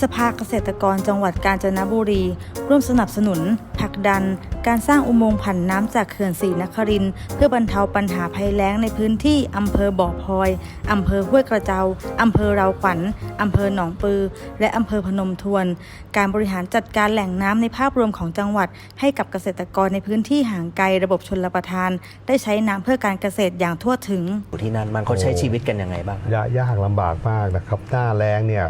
สภาเกษตรกรจังหวัดกาญจนบุรี ร่วมสนับสนุนผลักดัน การสร้างอุโมงค์ผันน้ำจากเขื่อนศรีนครินทร์เพื่อบรรเทาปัญหาภัยแล้งในพื้นที่อำเภอบ่อพลอยอำเภอห้วยกระเจาอำเภอเราขวัญอำเภอหนองปือ และอำเภอพนมทวน การบริหารจัดการแหล่งน้ำในภาพรวมของจังหวัด ให้กับเกษตรกรในพื้นที่ห่างไกลระบบชนประทาน ได้ใช้น้ำเพื่อการเกษตรอย่างทั่วถึงอยู่ที่นั่นมันเขาใช้ชีวิตกันยังไงบ้าง ยากยากลำบากมากนะครับ หน้าแรงเนี่ย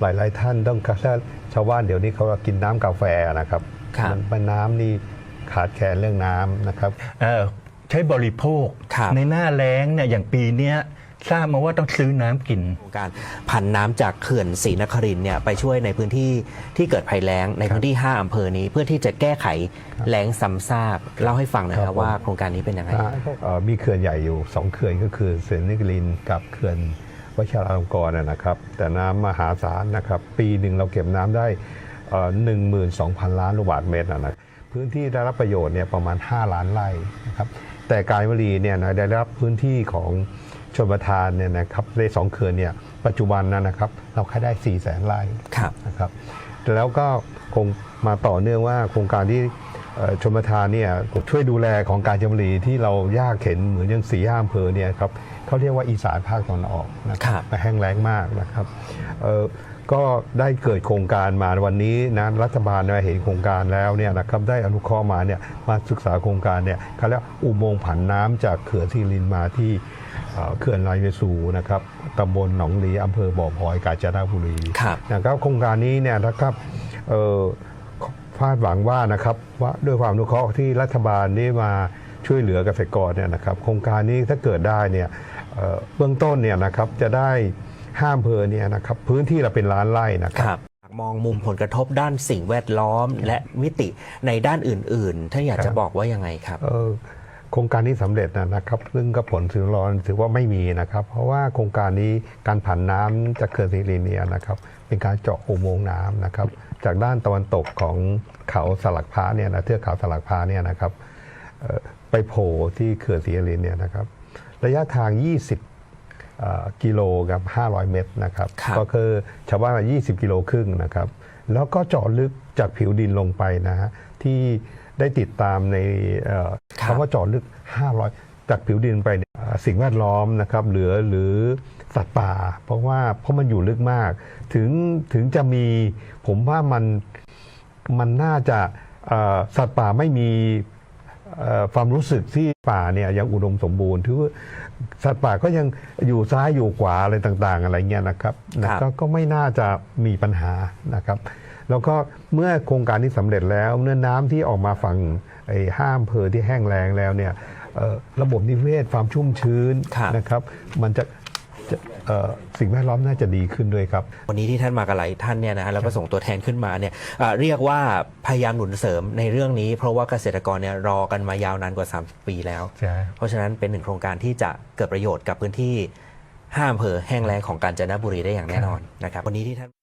หลาย ๆ ท่านต้องถ้าชาวบ้านเดี๋ยวนี้เขาก็กินน้ำกาแฟนะครับครับ มันเป็นน้ำนี่ขาดแคลนเรื่องน้ำนะครับ เอ่อใช้บริโภค ครับ ในหน้าแล้งเนี่ยอย่างปีเนี้ยทราบมาว่าต้องซื้อน้ำกิน โครงการผันน้ำจากเขื่อนศรีนครินทร์เนี่ยไปช่วยในพื้นที่ที่เกิดภัยแล้งในพื้นที่ 5อำเภอนี้เพื่อที่จะแก้ไขแล้งซ้ำซากเล่าให้ฟังหนะคครัรับบผม ว่าโครงการนี้เป็นยังไง อ่าเอ่อมีเขื่อนใหญ่อยู่2เขื่อนก็คือเขื่อนนิกลินกับเขื่อน วชิราลงกรณ์นะนะครับ แต่น้ำมหาศาลนะครับ ปีหนึ่งเราเก็บน้ำได้หนึ่งหมื่นสองพันล้านลูกบาศก์เมตรนะนะพื้นที่ได้รับประโยชน์เนี่ยประมาณ 5 ล้านไร่นะครับแต่การวลีเนี่ยนะได้รับพื้นที่ของชนประทานเนี่ยนะครับในสองเขื่อนเนี่ยปัจจุบันนะนะครับ เราแค่ได้4ี่แสนไร่ครับนะครับแล้วก็คงมาต่อเนื่องว่าโครงการที่เอ่อชมประทานเนี่ยช่วยดูแลของการจำรีที่เรายากเข็นเหมือนอยังสีห้าอำเภอเนี่ยครับ เขาเรียกว่าอีสานภาคตะวันออกนะคครัรับบไปแห้งแล้งมากนะครับเอ่อก็ได้เกิดโครงการมาวันนี้นะรัฐบาลเนี่ยเห็นโครงการแล้วเนี่ยนะครับได้อนุเคราะห์มาเนี่ยมาศึกษาโครงการเนี่ยเขาเรียกว่าอุโมงค์ผันน้ำจากเขื่อนซีลินมาที่เอ่อเขื่อนลายเวสูนะครับตำบลหนองลีอำเภอบ่อพลอยกาญจนบุรีครับนะครับโครงการนี้เนี่ยนะครับเอ่อคาดหวังว่านะครับว่าด้วยความอนุเคราะห์ที่รัฐบาลได้มาช่วยเหลือเกษตรกรเนี่ยนะครับโครงการนี้ถ้าเกิดได้เนี่ย เอ่อเบื้องต้นเนี่ยนะครับจะได้ห้าอำเภอเนี่ยนะครับพื้นที่เราเป็นล้านไร่นะคครับรับมองมุมผลกระทบด้านสิ่งแวดล้อม และมิติในด้านอื่น ๆ ท่านอยากจะบอกว่ายังไงครับเอ่อโครงการนี้สำเร็จนะนะครับ ซึ่งก็ผลสิ่งแวดล้อมถือว่าไม่มีนะครับ เพราะว่าโครงการนี้การผันน้ำจากเขื่อนสิริเนียนะครับเป็นการเจาะอุโมงค์น้ำนะครับ จากด้านตะวันตกของเขาสลักพระเนี่ยนะเทือกเขาสลักพระเนี่ยนะครับเอ่อไปโผล่ที่เขื่อนศรีนครินทร์เนี่ยนะครับ ระยะทาง 20เอ่อกิโลกับ 500 เมตรนะครับครับก็คือชาวบ้านมา20 กิโลครึ่งนะครับ แล้วก็เจาะลึกจากผิวดินลงไปนะฮะที่ได้ติดตามในเอ่อครับคำว่าเจาะลึก 500 จากผิวดินไปเนี่ยเอ่อสิ่งแวดล้อมนะครับเหลือหรือสัตว์ป่า เพราะว่าเพราะมันอยู่ลึกมาก ถึงถึงจะมีผมว่ามันมันน่าจะเอ่อสัตว์ป่าไม่มีเอ่อ ความรู้สึกที่ป่าเนี่ยยังอุดมสมบูรณ์ถือว่าสัตว์ป่าก็ยังอยู่ซ้ายอยู่ขวาอะไรต่างๆ อะไรเงี้ยนะครับนะก็ก็ไม่น่าจะมีปัญหานะครับ แล้วก็เมื่อโครงการนี้สำเร็จแล้วเมื่อน้ำที่ออกมาฝั่งไอ้ห้าอำเภอที่แห้งแล้งแล้วเนี่ยเอ่อระบบนิเวศความชุ่มชื้นครับนะครับ มันจะจะเอ่อ สิ่งแวดล้อมน่าจะดีขึ้นด้วยครับ วันนี้ที่ท่านมากับหลายท่านเนี่ยนะฮะแล้วก็ส่งตัวแทนขึ้นมาเนี่ยอ่าเรียกว่าพยายามหนุนเสริมในเรื่องนี้ เพราะว่าเกษตรกรเนี่ยรอกันมายาวนานกว่า 3 ปีแล้วใช่เพราะฉะนั้นเป็นหนึ่งโครงการที่จะเกิดประโยชน์กับพื้นที่ห้าอำเภอแห้งแล้งของกาญจนบุรีได้อย่างแน่นอนนะครับวันนี้ที่ท่าน